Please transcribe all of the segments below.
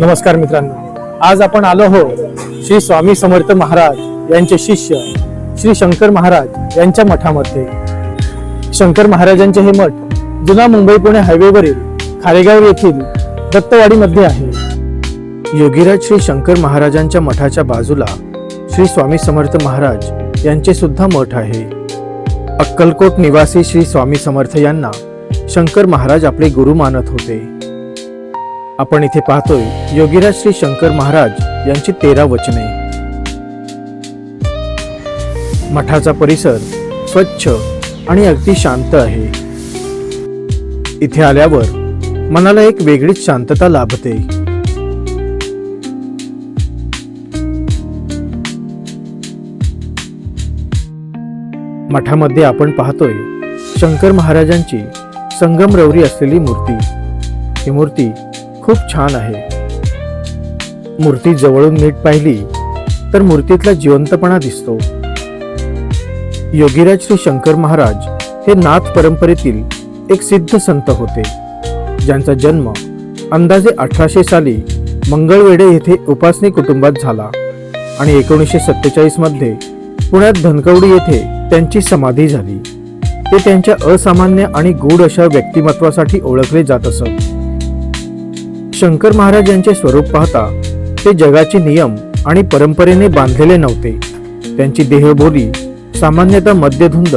नमस्कार मित्रांनो. आज आपण आलो हो श्री स्वामी समर्थ महाराज यांचे शिष्य श्री शंकर महाराज यांच्या मठामध्ये. शंकर महाराजांचे हे मठ जुना मुंबई पुणे हायवेवरील खारेगाव येथील दत्तवाडीमध्ये आहे. योगीराज श्री शंकर महाराजांच्या मठाच्या बाजूला श्री स्वामी समर्थ महाराज यांचे सुद्धा मठ आहे. अक्कलकोट निवासी श्री स्वामी समर्थ यांना शंकर महाराज आपले गुरु मानत होते. आपण इथे पाहतोय योगीराज श्री शंकर महाराज यांची तेरा वचने. मठाचा परिसर स्वच्छ आणि अगदी शांत आहे. इथे आल्यावर मनाला एक वेगळीच शांतता लाभते. मठामध्ये आपण पाहतोय शंकर महाराजांची संगमरवरी असलेली मूर्ती. ही मूर्ती खूप छान आहे. मूर्ती जवळून नीट पाहिली तर मूर्तीतला जिवंतपणा दिसतो. योगीराज श्री शंकर महाराज हे नाथ परंपरेतील एक सिद्ध संत होते ज्यांचा जन्म अंदाजे अठराशे साली मंगळवेढे येथे उपासनी कुटुंबात झाला आणि एकोणीसशे सत्तेचाळीसमध्ये पुण्यात धनकवडी येथे त्यांची समाधी झाली. ते त्यांच्या असामान्य आणि गूढ अशा व्यक्तिमत्वासाठी ओळखले जात असत. शंकर महाराज यांचे स्वरूप पाहता ते जगाचे नियम आणि परंपरेने बांधलेले नव्हते. त्यांची देहबोली सामान्यतः मध्यधुंद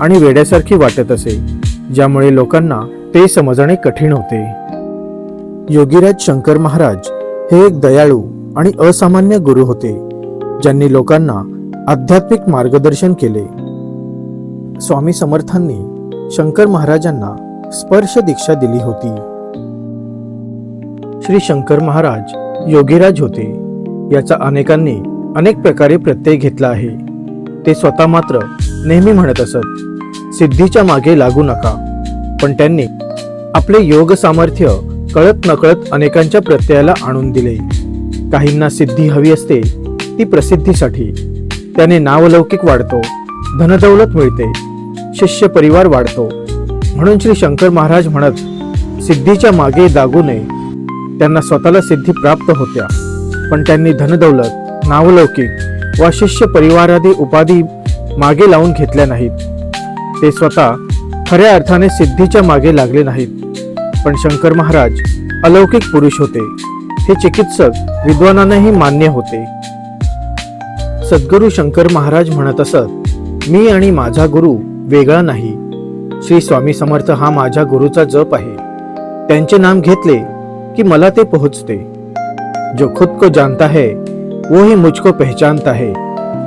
आणि वेड्यासारखी वाटत असे ज्यामुळे लोकांना ते समजणे कठीण होते. योगीराज शंकर महाराज हे एक दयाळू आणि असामान्य गुरु होते ज्यांनी लोकांना आध्यात्मिक मार्गदर्शन केले. स्वामी समर्थांनी शंकर महाराजांना स्पर्श दीक्षा दिली होती. श्री शंकर महाराज योगीराज होते. याचा अनेकांनी अनेक प्रकारे प्रत्यय घेतला आहे. ते स्वतः मात्र नेहमी म्हणत असत सिद्धीच्या मागे लागू नका. पण त्यांनी आपले योग सामर्थ्य कळत नकळत अनेकांच्या प्रत्ययाला आणून दिले. काहींना सिद्धी हवी असते ती प्रसिद्धीसाठी. त्याने नावलौकिक वाढतो धनदौलत मिळते शिष्य परिवार वाढतो. म्हणून श्री शंकर महाराज म्हणत सिद्धीच्या मागे दागू नये. त्यांना स्वतःला सिद्धी प्राप्त होत्या. पण त्यांनी धनदौलत नावलौकिक वा शिष्य परिवारादी उपाधी मागे लावून घेतल्या नाहीत. ते स्वतः खऱ्या अर्थाने सिद्धीच्या मागे लागले नाहीत. पण शंकर महाराज अलौकिक पुरुष होते. हे चिकित्सक विद्वानांनाही मान्य होते. सद्गुरू शंकर महाराज म्हणत असत मी आणि माझा गुरु वेगळा नाही. श्री स्वामी समर्थ हा माझ्या गुरुचा जप आहे. त्यांचे नाम घेतले कि मला ते पोहोचते. जो खुद को जानता है वो ही मुझको पहचानता है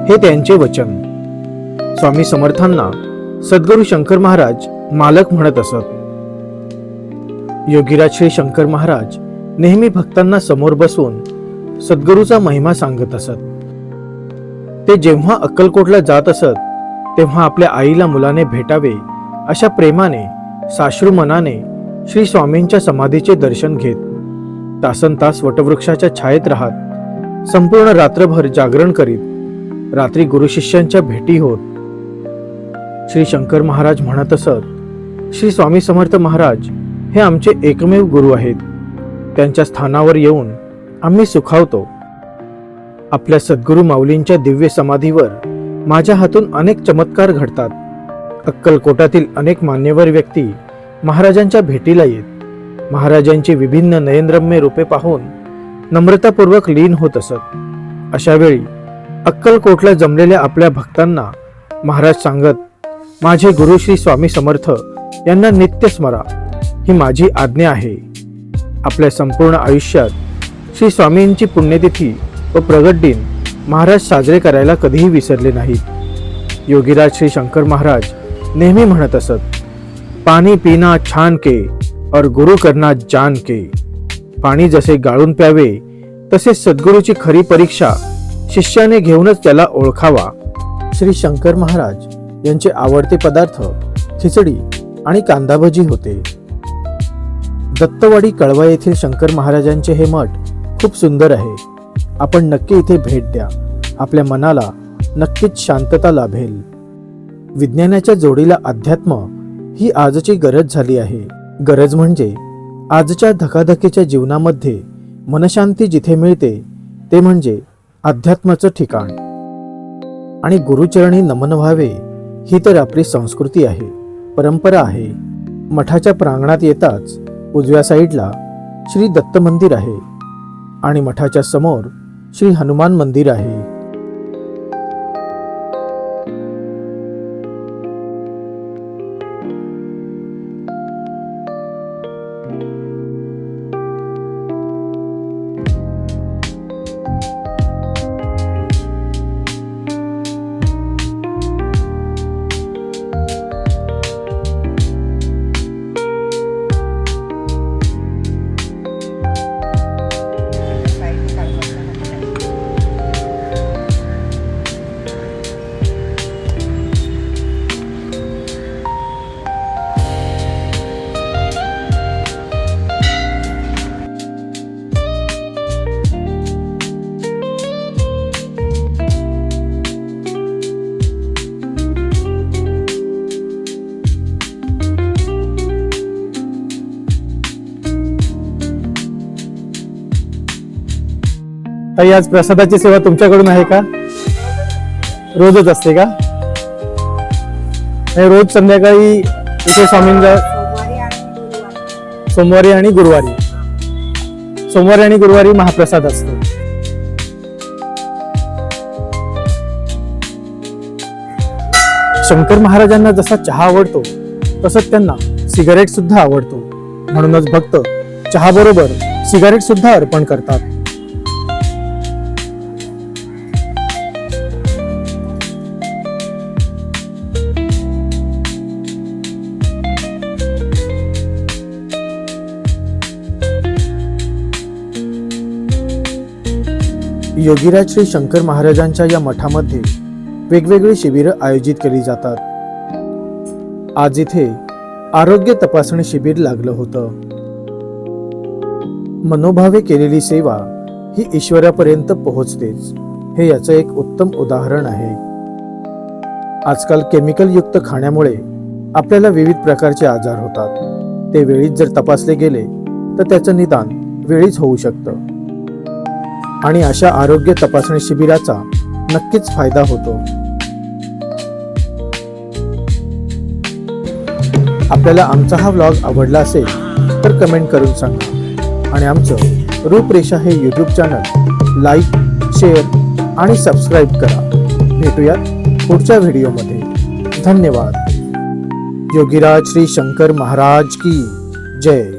हे त्यांचे वचन. स्वामी समर्थांना सद्गुरू शंकर महाराज मालक म्हणत असत. योगीराज श्री शंकर महाराज नेहमी भक्तांना समोर बसून सद्गुरूचा महिमा सांगत असत. ते जेव्हा अक्कलकोटला जात असत तेव्हा आपल्या आईला मुलाने भेटावे अशा प्रेमाने साश्रू मनाने श्री स्वामींच्या समाधीचे दर्शन घेत. तासन तास वटवृक्षाच्या छायेत राहत संपूर्ण रात्रभर जागरण करीत रात्री गुरुशिष्यांच्या भेटी होत. श्री शंकर महाराज म्हणत असत श्री स्वामी समर्थ महाराज हे आमचे एकमेव गुरु आहेत. त्यांच्या स्थानावर येऊन आम्ही सुखावतो. आपल्या सद्गुरू माऊलींच्या दिव्य समाधीवर माझ्या हातून अनेक चमत्कार घडतात. अक्कलकोटातील अनेक मान्यवर व्यक्ती महाराजांच्या भेटीला येत. महाराजांची विभिन्न नयनरम्य रूपे पाहून नम्रतापूर्वक लीन होत असत. अशा वेळी अक्कलकोटला जमलेल्या आपल्या भक्तांना महाराज सांगत माझे गुरु श्री स्वामी समर्थ यांना नित्य स्मरा. ही माझी आज्ञा आहे. आपल्या संपूर्ण आयुष्यात श्री स्वामींची पुण्यतिथी व प्रगट दिन महाराज साजरे करायला कधीही विसरले नाहीत. योगीराज श्री शंकर महाराज नेहमी म्हणत असत पाणी पिना छान के और गुरु करना जान के। पाणी जसे गाळून प्यावे तसे सद्गुरूची खरी परीक्षा शिष्याने घेऊनच त्याला ओळखावा. श्री शंकर महाराज यांचे आवडते पदार्थ खिचडी आणि कांदाभजी होते. दत्तवाडी कळवा येथील शंकर महाराजांचे हे मठ खूप सुंदर आहे. आपण नक्की इथे भेट द्या. आपल्या मनाला नक्कीच शांतता लाभेल. विज्ञानाच्या जोडीला अध्यात्म ही आजची गरज झाली आहे. गरज म्हणजे आजच्या धकाधकीच्या जीवनामध्ये मनशांती जिथे मिळते ते म्हणजे अध्यात्माचं ठिकाण. आणि गुरुचरणी नमन व्हावे ही तर आपली संस्कृती आहे परंपरा आहे. मठाच्या प्रांगणात येताच उजव्या साईडला श्री दत्त मंदिर आहे. आणि मठाच्या समोर श्री हनुमान मंदिर आहे. ताई आज प्रसादाची सेवा तुमच्याकडून आहे का? रोजच असते का? नाही, रोज संध्याकाळी इथे स्वामींचा सोमवारी आणि गुरुवारी. सोमवारी आणि गुरुवारी महाप्रसाद असतो. शंकर महाराजांना जसा चहा आवडतो तसंच त्यांना सिगारेट सुद्धा आवडतो. म्हणूनच भक्त चहा बरोबर सिगारेट सुद्धा अर्पण करतात. योगीराज श्री शंकर महाराजांच्या या मठामध्ये वेगवेगळी शिबिरं आयोजित केली जातात. आज इथे आरोग्य तपासणी शिबिर लागलं होतं. मनोभावे केलेली सेवा ही ईश्वरापर्यंत पोहोचतेच. हे याचं एक उत्तम उदाहरण आहे. आजकाल केमिकल युक्त खाण्यामुळे आपल्याला विविध प्रकारचे आजार होतात. ते वेळीच जर तपासले गेले तर त्याचं निदान वेळीच होऊ शकतं. आणि अशा आरोग्य तपासणी शिबिराचा नक्कीच फायदा होतो. आपल्याला आमचा हा व्लॉग आवडला असेल तर कमेंट करून सांगा. आणि आमचं रूपरेषा हे यूट्यूब चॅनल लाईक शेअर आणि सबस्क्राईब करा. भेटूयात पुढच्या व्हिडिओमध्ये धन्यवाद. योगीराज श्री शंकर महाराज की जय.